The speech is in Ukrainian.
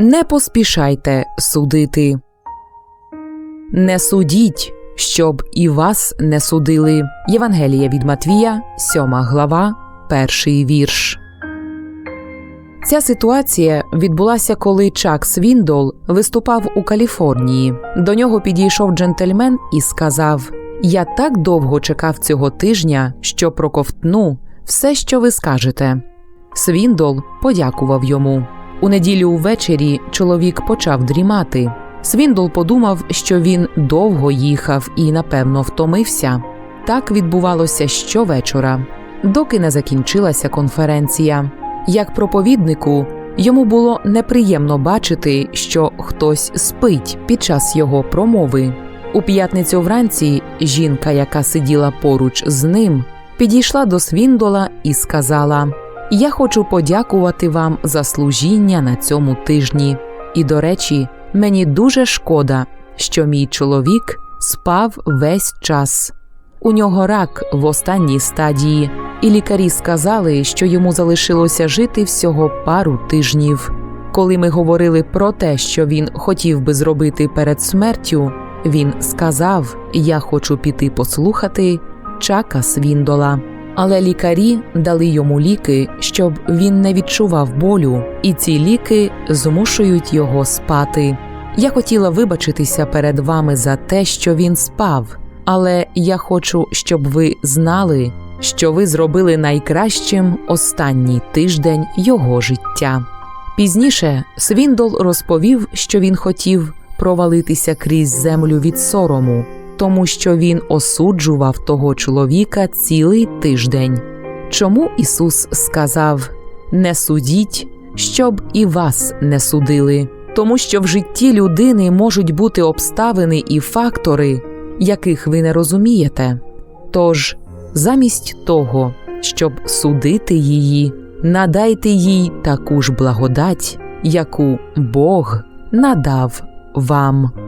Не поспішайте судити. Не судіть, щоб і вас не судили. Євангелія від Матвія, 7 глава, перший вірш. Ця ситуація відбулася, коли Чак Свіндол виступав у Каліфорнії. До нього підійшов джентльмен і сказав: Я так довго чекав цього тижня, що проковтну все, що ви скажете. Свіндол подякував йому. У неділю ввечері чоловік почав дрімати. Свіндол подумав, що він довго їхав і, напевно, втомився. Так відбувалося щовечора, доки не закінчилася конференція. Як проповіднику, йому було неприємно бачити, що хтось спить під час його промови. У п'ятницю вранці жінка, яка сиділа поруч з ним, підійшла до Свіндола і сказала: Я хочу подякувати вам за служіння на цьому тижні. І, до речі, мені дуже шкода, що мій чоловік спав весь час. У нього рак в останній стадії, і лікарі сказали, що йому залишилося жити всього пару тижнів. Коли ми говорили про те, що він хотів би зробити перед смертю, він сказав: Я хочу піти послухати Чака Свіндола. Але лікарі дали йому ліки, щоб він не відчував болю, і ці ліки змушують його спати. Я хотіла вибачитися перед вами за те, що він спав, але я хочу, щоб ви знали, що ви зробили найкращим останній тиждень його життя. Пізніше Свіндол розповів, що він хотів провалитися крізь землю від сорому, тому що він осуджував того чоловіка цілий тиждень. Чому Ісус сказав: Не судіть, щоб і вас не судили, тому що в житті людини можуть бути обставини і фактори, яких ви не розумієте. Тож, замість того, щоб судити її, надайте їй таку ж благодать, яку Бог надав вам.